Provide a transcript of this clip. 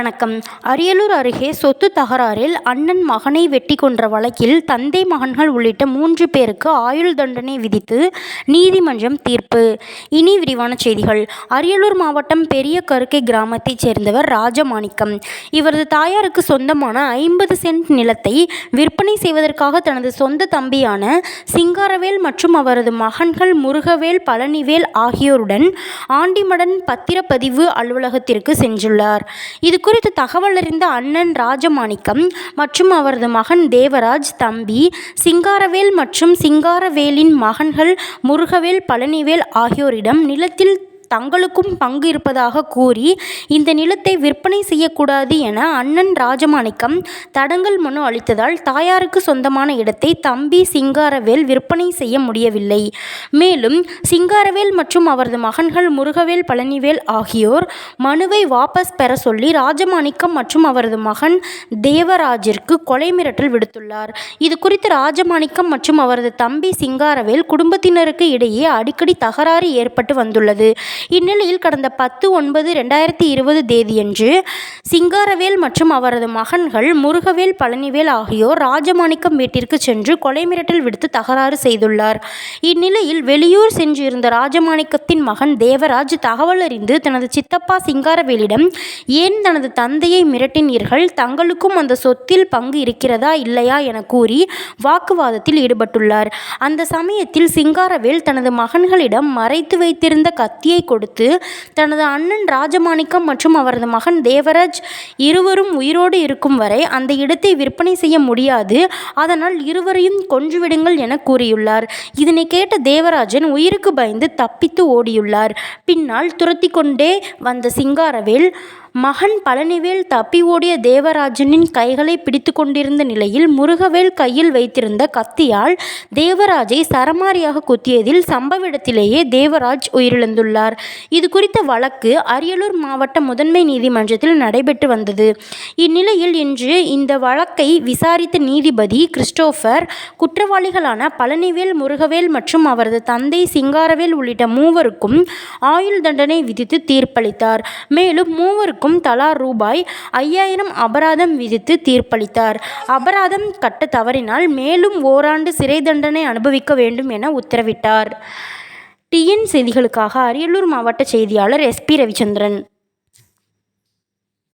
வணக்கம். அரியலூர் அருகே சொத்து தகராறில் அண்ணன் மகனை வெட்டி கொன்ற வழக்கில் தந்தை மகன்கள் உள்ளிட்ட மூன்று பேருக்கு ஆயுள் தண்டனை விதித்து நீதிமன்றம் தீர்ப்பு. இனி விரிவான செய்திகள். அரியலூர் மாவட்டம் பெரிய கருக்கை கிராமத்தைச் சேர்ந்தவர் ராஜமாணிக்கம். இவரது தாயாருக்கு சொந்தமான ஐம்பது சென்ட் நிலத்தை விற்பனை செய்வதற்காக தனது சொந்த தம்பியான சிங்காரவேல் மற்றும் அவரது மகன்கள் முருகவேல் பழனிவேல் ஆகியோருடன் ஆண்டிமடன் பத்திரப்பதிவு அலுவலகத்திற்கு சென்றுள்ளார். இது குறித்து தகவல் அறிந்த அண்ணன் ராஜமாணிக்கம் மற்றும் அவரது மகன் தேவராஜ் தம்பி சிங்காரவேல் மற்றும் சிங்காரவேலின் மகன்கள் முருகவேல் பழனிவேல் ஆகியோரிடம் நிலத்தில் தங்களுக்கும் பங்கு இருப்பதாக கூறி இந்த நிலத்தை விற்பனை செய்யக்கூடாது என அண்ணன் ராஜமாணிக்கம் தடங்கல் மனு அளித்ததால் தாயாருக்கு சொந்தமான இடத்தை தம்பி சிங்காரவேல் விற்பனை செய்ய முடியவில்லை. மேலும் சிங்காரவேல் மற்றும் அவரது மகன்கள் முருகவேல் பழனிவேல் ஆகியோர் மனுவை வாபஸ் பெற சொல்லி ராஜமாணிக்கம் மற்றும் அவரது மகன் தேவராஜிற்கு கொலை மிரட்டல் விடுத்துள்ளார். இது குறித்து ராஜமாணிக்கம் மற்றும் அவரது தம்பி சிங்காரவேல் குடும்பத்தினருக்கு இடையே அடிக்கடி தகராறு ஏற்பட்டு வந்துள்ளது. இந்நிலையில் கடந்த பத்து ஒன்பது ரெண்டாயிரத்தி இருபது தேதியன்று சிங்காரவேல் மற்றும் அவரது மகன்கள் முருகவேல் பழனிவேல் ஆகியோர் ராஜமாணிக்கம் வீட்டிற்கு சென்று கொலை மிரட்டல் விடுத்து தகராறு செய்துள்ளார். இந்நிலையில் வெளியூர் சென்றிருந்த ராஜமாணிக்கத்தின் மகன் தேவராஜ் தகவல் அறிந்து தனது சித்தப்பா சிங்காரவேலிடம் ஏன் தனது தந்தையை மிரட்டினீர்கள்? தங்களுக்கும் அந்த சொத்தில் பங்கு இருக்கிறதா இல்லையா என கூறி வாக்குவாதத்தில் ஈடுபட்டுள்ளார். அந்த சமயத்தில் சிங்காரவேல் தனது மகன்களிடம் மறைத்து வைத்திருந்த கத்தியை கொடுத்து தனது அண்ணன் ராஜமாணிக்கம் மற்றும் அவரது மகன் தேவராஜ் இருவரும் உயிரோடு இருக்கும் வரை அந்த இடத்தை விற்பனை செய்ய முடியாது. அதனால் இருவரையும் கொன்றுவிடுங்கள் என கூறியுள்ளார். இதனை கேட்ட தேவராஜன் உயிருக்கு பயந்து தப்பித்து ஓடியுள்ளார். பின்னால் துரத்தி கொண்டே வந்த சிங்காரவேல் மகன் பழனிவேல் தப்பி ஓடிய தேவராஜனின் கைகளை பிடித்து கொண்டிருந்த நிலையில் முருகவேல் கையில் வைத்திருந்த கத்தியால் தேவராஜை சரமாரியாக குத்தியதில் சம்பவ இடத்திலேயே தேவராஜ் உயிரிழந்துள்ளார். இது குறித்த வழக்கு அரியலூர் மாவட்ட முதன்மை நீதிமன்றத்தில் நடைபெற்று வந்தது. இந்நிலையில் இன்று இந்த வழக்கை விசாரித்த நீதிபதி கிறிஸ்டோஃபர் குற்றவாளிகளான பழனிவேல் முருகவேல் மற்றும் அவரது தந்தை சிங்காரவேல் உள்ளிட்ட மூவருக்கும் ஆயுள் தண்டனை விதித்து தீர்ப்பளித்தார். மேலும் மூவருக்கும் தலா ரூபாய் ஐயாயிரம் அபராதம் விதித்து தீர்ப்பளித்தார். அபராதம் கட்ட தவறினால் மேலும் ஓராண்டு சிறை தண்டனை அனுபவிக்க வேண்டும் என உத்தரவிட்டார். டிஎன் செய்திகளுக்காக அரியலூர் மாவட்ட செய்தியாளர் எஸ்பி ரவிச்சந்திரன்.